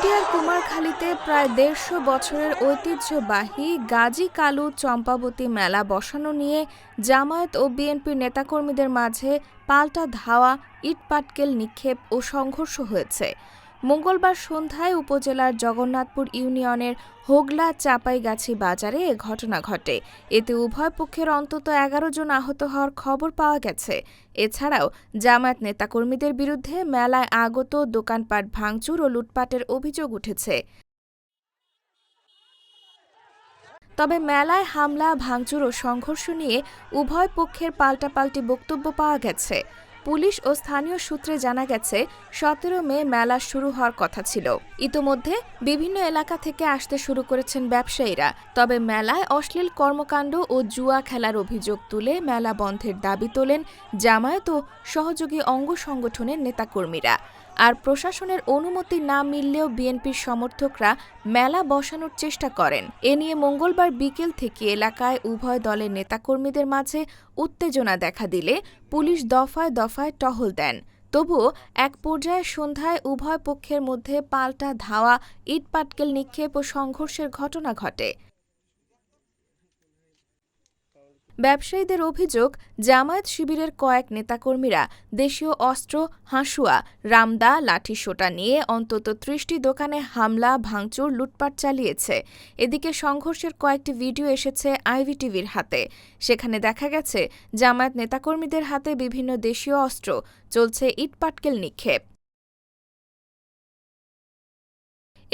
কুষ্টিয়ার কুমারখালীতে প্রায় দেড়শো বছরের ঐতিহ্যবাহী গাজী কালু চম্পাবতী মেলা বসানো নিয়ে জামায়াত ও বিএনপির নেতাকর্মীদের মাঝে পাল্টা ধাওয়া, ইটপাটকেল নিক্ষেপ ও সংঘর্ষ হয়েছে। মঙ্গলবার সন্ধ্যায় উপজেলার জগন্নাথপুর ইউনিয়নের হোগলা চাপাইগাছি বাজারে এ ঘটনা ঘটে। এতে উভয় পক্ষের অন্তত এগারো জন আহত হওয়ার খবর পাওয়া গেছে। এছাড়াও জামায়াত নেতাকর্মীদের বিরুদ্ধে মেলায় আগত দোকানপাট ভাঙচুর ও লুটপাটের অভিযোগ উঠেছে। তবে মেলায় হামলা, ভাঙচুর ও সংঘর্ষ নিয়ে উভয় পক্ষের পাল্টাপাল্টি বক্তব্য পাওয়া গেছে। পুলিশ ও স্থানীয় সূত্রে জানা গেছে, সতেরো মে মেলা শুরু হওয়ার কথা ছিল। ইতোমধ্যে বিভিন্ন এলাকা থেকে আসতে শুরু করেছেন ব্যবসায়ীরা। তবে মেলায় অশ্লীল কর্মকাণ্ড ও জুয়া খেলার অভিযোগ তুলে মেলা বন্ধের দাবি তোলেন জামায়াত ও সহযোগী অঙ্গ সংগঠনের নেতাকর্মীরা। আর প্রশাসনের অনুমতি না মিললেও বিএনপির সমর্থকরা মেলা বসানোর চেষ্টা করেন। এ নিয়ে মঙ্গলবার বিকেল থেকে এলাকায় উভয় দলের নেতাকর্মীদের মাঝে উত্তেজনা দেখা দিলে পুলিশ দফায় দফায় টহল দেন। তবুও এক পর্যায়ে সন্ধ্যায় উভয় পক্ষের মধ্যে পাল্টা ধাওয়া, ইটপাটকেল নিক্ষেপ ও সংঘর্ষের ঘটনা ঘটে। ব্যবসায়ীদের অভিযোগ, জামায়াত শিবিরের কয়েক নেতাকর্মীরা দেশীয় অস্ত্র, হাঁসুয়া, রামদা লাঠিসোঁটা নিয়ে অন্তত ত্রিশটি দোকানে হামলা, ভাঙচুর, লুটপাট চালিয়েছে। এদিকে সংঘর্ষের কয়েকটি ভিডিও এসেছে আইভিটিভির হাতে। সেখানে দেখা গেছে, জামায়াত নেতাকর্মীদের হাতে বিভিন্ন দেশীয় অস্ত্র, চলছে ইটপাটকেল নিক্ষেপ।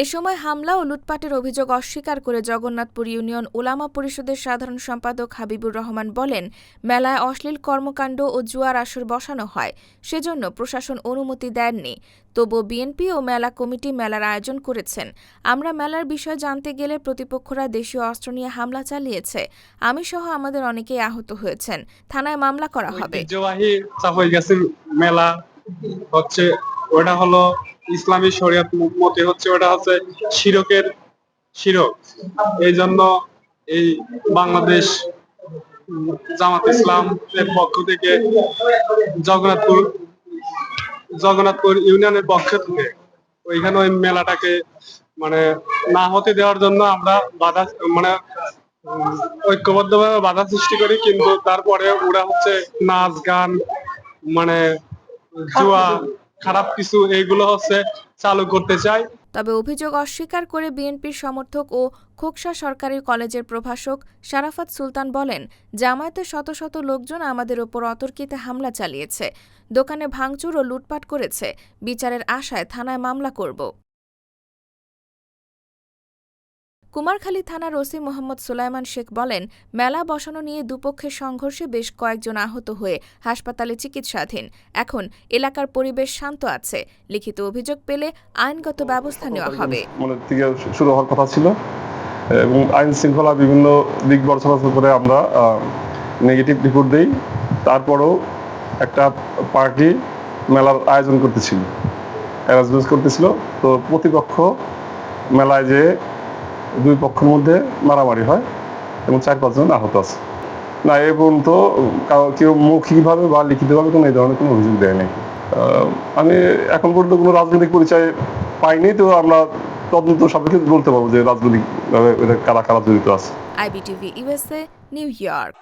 এ সময় হামলা ও লুটপাটের অভিযোগ অস্বীকার করে জগন্নাথপুর ইউনিয়ন ওলামা পরিষদের সাধারণ সম্পাদক হাবিবুর রহমান বলেন, মেলায় অশ্লীল কর্মকাণ্ড ও জুয়ার আসর বসানো হয়, সেজন্য প্রশাসন অনুমতি দেননি। তবু বিএনপি ও মেলা কমিটি মেলার আয়োজন করেছেন। আমরা মেলার বিষয় জানতে গেলে প্রতিপক্ষরা দেশীয় অস্ত্র নিয়ে হামলা চালিয়েছে। আমি সহ আমাদের অনেকেই আহত হয়েছেন। থানায় মামলা করা হবে। মেলা, হচ্ছে ওটা হলো ইসলামী শরিয়ত মতে হচ্ছে ওটা হচ্ছে শিরকের শিরক। এই জন্য এই বাংলাদেশ জামাত ইসলাম এর পক্ষ থেকে জগন্নাথপুর জগন্নাথপুর ইউনিয়নের পক্ষ থেকে ওইখানে ওই মেলাটাকে মানে না হতে দেওয়ার জন্য আমরা বাধা মানে ঐক্যবদ্ধভাবে বাধা সৃষ্টি করি, কিন্তু তারপরে ওরা হচ্ছে নাচ গান মানে জুয়া খারাপ কিছু এইগুলো হচ্ছে চালু করতে চায় তবে অভিযোগ অস্বীকার করে বিএনপির সমর্থক ও খোকসা সরকারি কলেজের প্রভাষক শারাফাত সুলতান বলেন, জামায়াতে শত শত লোকজন আমাদের ওপর অতর্কিতে হামলা চালিয়েছে, দোকানে ভাঙচুর ও লুটপাট করেছে, বিচারের আশায় থানায় মামলা করব। কুমারখালী থানার ওসি মোহাম্মদ সুলাইমান শেখ বলেন মেলা বসানো নিয়ে দুপক্ষের সংঘর্ষে বেশ কয়েকজন আহত হয়ে হাসপাতালে চিকিৎসাধীন। এখন এলাকার পরিবেশ শান্ত আছে। লিখিত অভিযোগ পেলে আইনগত ব্যবস্থা নেওয়া হবে। শুরু হওয়ার কথা ছিল। এবং আইন শৃঙ্খলা বিভিন্ন দিক পর্যালোচনা করে আমরা নেগেটিভ রিপোর্ট দিই। তারপরেও একটা পার্টি মেলার আয়োজন করতেছিল অ্যারেঞ্জমেন্ট করতেছিল। তো প্রতিপক্ষ মেলায় যে দুই পক্ষের মধ্যে মারামারি হয় এবং চার পাঁচজন আহত আছে। না, এ পর্যন্ত কেউ মৌখিকভাবে বা লিখিতভাবে কোনো এই ধরনের কোনো অভিযোগ দেয় নাই। আমি এখন পর্যন্ত কোনো রাজনৈতিক পরিচয় পাইনি, তো আমরা তদন্ত সাপেক্ষে বলতে পারব যে রাজনৈতিকভাবে কারা কারা জড়িত আছে। IBTV USA New York.